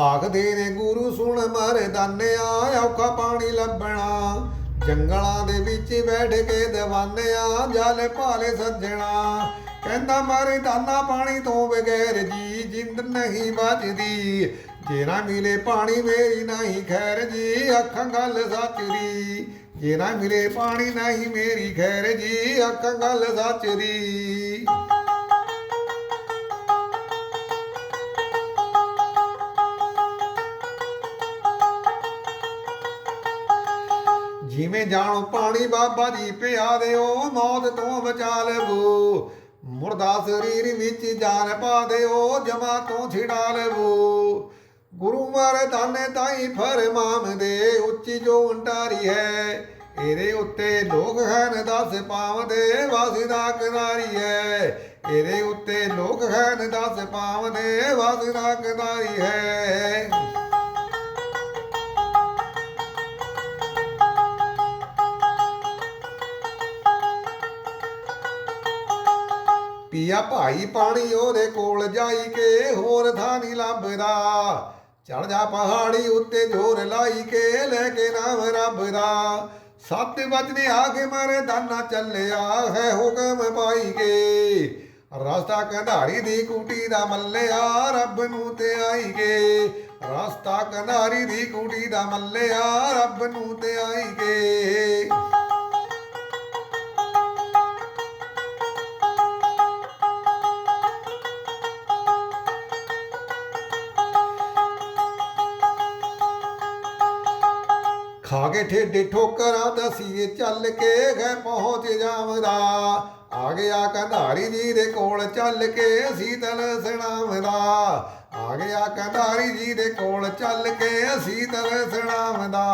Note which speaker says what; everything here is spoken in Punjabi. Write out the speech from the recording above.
Speaker 1: ਆਖਦੇ ਨੇ, ਗੁਰੂ ਸੁਣ ਮਾਰੇ ਦਾਨਿਆ ਔਖਾ ਪਾਣੀ ਲੱਭਣਾ। ਜੰਗਲਾਂ ਦੇ ਵਿੱਚ ਬੈਠ ਕੇ ਦੀਵਾਨਿਆ ਜਲ ਭਾਲੇ ਸੱਜਣਾ। ਕਹਿੰਦਾ, ਮਾਰੇ ਦਾਨਾ ਪਾਣੀ ਤੋਂ ਬਗੈਰ ਜੀ ਜਿੰਦ ਨਹੀਂ ਬਚਦੀ। ਜੇ ਨਾ ਮਿਲੇ ਪਾਣੀ, ਮੇਰੀ ਨਹੀਂ ਖੈਰ ਜੀ, ਅੱਖਾਂ ਗੱਲ ਸੱਚ ਦੀ ਜੇ ਨਾ ਮਿਲੇ ਪਾਣੀ, ਨਹੀਂ ਮੇਰੀ ਖੈਰ ਜੀ, ਅੱਖਾਂ ਗੱਲ ਸੱਚ ਦੀ ਜਿਵੇਂ ਜਾਣੋ ਪਾਣੀ ਬਾਬਾ ਜੀ ਪਿਆ ਦਿਓ ਮੌਤ ਤੋਂ ਬਚਾ ਲਵੋ। ਮੁਰਦਾ ਸਰੀਰ ਵਿੱਚ ਜਾਨ ਪਾ ਦਿਓ, ਜਮਾ ਤੋਂ ਛਿੜਾ ਲਵੋ। ਗੁਰੂ ਮਾਰੇ ਦਾਨੇ ਤਾਈ ਫਰਮਾਨ ਦੇ, ਉੱਚੀ ਜੋ ਅੰਟਾਰੀ ਹੈ, ਇਹਦੇ ਉੱਤੇ ਲੋਕ ਹਨ ਦਸ ਪਾਵਦੇ ਵਾਸਿਦਾ ਕਿਨਾਰੀ ਹੈ। ਇਹਦੇ ਉੱਤੇ ਲੋਕ ਹਨ ਦਸ ਪਾਵਦੇ ਵਾਸਦਾ ਕਿਨਾਰੀ ਹੈ। ਪੀਆ ਭਾਈ ਪਾਣੀ ਉਹਦੇ ਕੋਲ ਜਾਈ ਕੇ ਹੋਰ ਥਾਂ ਲੱਭਦਾ। ਚੜ ਜਾ ਪਹਾੜੀ ਉੱਤੇ ਜੋਰ ਲਾਈ ਕੇ ਲੈ ਕੇ ਨਾਮ ਰੱਬ ਦਾ ਸੱਤ ਵਜਨੇ ਆ ਕੇ ਮਾਰੇ ਦਾਨਾ ਚੱਲਿਆ, ਹੈ ਹੁਕਮ ਪਾਈ ਕੇ। ਰਸਤਾ ਕੰਧਾਰੀ ਦੀ ਕੁਟੀ ਦਾ ਮੱਲਿਆ, ਰੱਬ ਨੂੰ ਤੇ ਆਈ ਗੇ ਰਸਤਾ ਕੰਧਾਰੀ ਦੀ ਕੁਟੀ ਦਾ ਮੱਲਿਆ, ਰੱਬ ਨੂੰ ਤੇ ਆਈ ਖਾ ਕੇ ਠੇਡੇ ਠੋਕਰਾਂ ਦਸੀਏ ਚੱਲ ਕੇ ਗਏ ਪਹੁੰਚ ਜਾਵਦਾ। ਆ ਗਿਆ ਕੰਧਾਰੀ ਜੀ ਦੇ ਕੋਲ ਚੱਲ ਕੇ ਸੀਤਲ ਸਣਾਵਦਾ। ਆ ਗਿਆ ਕੰਧਾਰੀ ਜੀ ਦੇ ਕੋਲ ਚੱਲ ਕੇ ਸੀਤਲ ਸਣਾਵਦਾ।